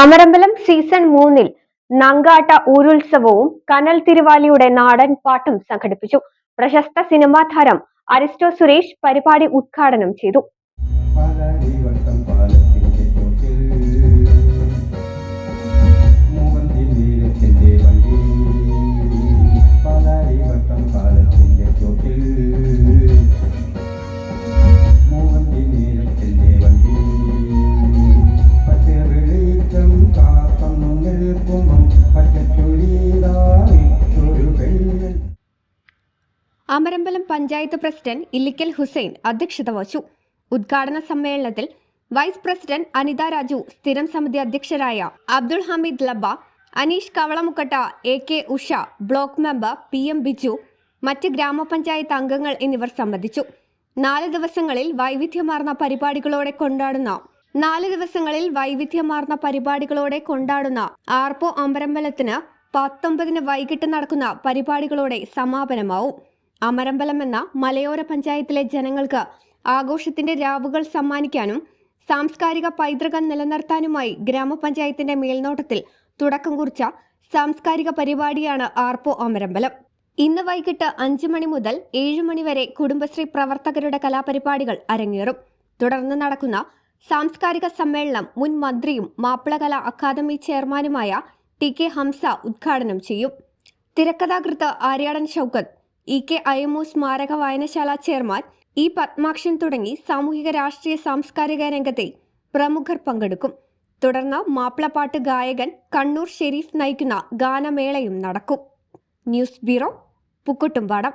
Amarambalam season മൂന്നിൽ നങ്കാട്ട ഊരുത്സവവും കനൽ തിരുവാലിയുടെ നാടൻ പാട്ടും സംഘടിപ്പിച്ചു. പ്രശസ്ത സിനിമാ താരം അരിസ്റ്റോ സുരേഷ് പരിപാടി ഉദ്ഘാടനം ചെയ്തു. അമരമ്പലം പഞ്ചായത്ത് പ്രസിഡന്റ് ഇല്ലിക്കൽ ഹുസൈൻ അധ്യക്ഷത വഹിച്ചു. ഉദ്ഘാടന സമ്മേളനത്തിൽ വൈസ് പ്രസിഡന്റ് അനിത രാജു സ്ഥിരം സമിതി അധ്യക്ഷരായ Abdul Hameed ലബ Aneesh Kavalamukkatta A K Usha block member P M Biju മറ്റ് ഗ്രാമപഞ്ചായത്ത് അംഗങ്ങൾ എന്നിവർ സംബന്ധിച്ചു. നാല് ദിവസങ്ങളിൽ വൈവിധ്യമാർന്ന പരിപാടികളോടെ കൊണ്ടാടുന്ന നാല് ദിവസങ്ങളിൽ വൈവിധ്യമാർന്ന പരിപാടികളോടെ കൊണ്ടാടുന്ന ആർപ്പോ അമരമ്പലത്തിന് പത്തൊമ്പതിന് വൈകിട്ട് നടക്കുന്ന പരിപാടികളോടെ സമാപനമാവും. അമരമ്പലം എന്ന മലയോര പഞ്ചായത്തിലെ ജനങ്ങൾക്ക് ആഘോഷത്തിന്റെ രാവുകൾ സമ്മാനിക്കാനും സാംസ്കാരിക പൈതൃകം നിലനിർത്താനുമായി ഗ്രാമപഞ്ചായത്തിന്റെ മേൽനോട്ടത്തിൽ തുടക്കം കുറിച്ച സാംസ്കാരിക പരിപാടിയാണ് ആർപ്പോ അമരമ്പലം. ഇന്ന് വൈകിട്ട് അഞ്ചു മണി മുതൽ ഏഴ് മണി വരെ കുടുംബശ്രീ പ്രവർത്തകരുടെ കലാപരിപാടികൾ അരങ്ങേറും. തുടർന്ന് നടക്കുന്ന സാംസ്കാരിക സമ്മേളനം മുൻ മന്ത്രിയും മാപ്പിളകല അക്കാദമി ചെയർമാനുമായ ടി കെ ഹംസ ഉദ്ഘാടനം ചെയ്യും. തിരക്കഥാകൃത്ത് ആര്യാടൻ ഷൗക്കത്ത് ഇ കെ അയമു സ്മാരക വായനശാല ചെയർമാൻ ഇ പത്മാക്ഷൻ തുടങ്ങി സാമൂഹിക രാഷ്ട്രീയ സാംസ്കാരിക രംഗത്തെ പ്രമുഖർ പങ്കെടുക്കും. തുടർന്ന് മാപ്പിളപ്പാട്ട് ഗായകൻ കണ്ണൂർ ഷെരീഫ് നയിക്കുന്ന ഗാനമേളയും നടക്കും. News bureau Pookkottumpadam.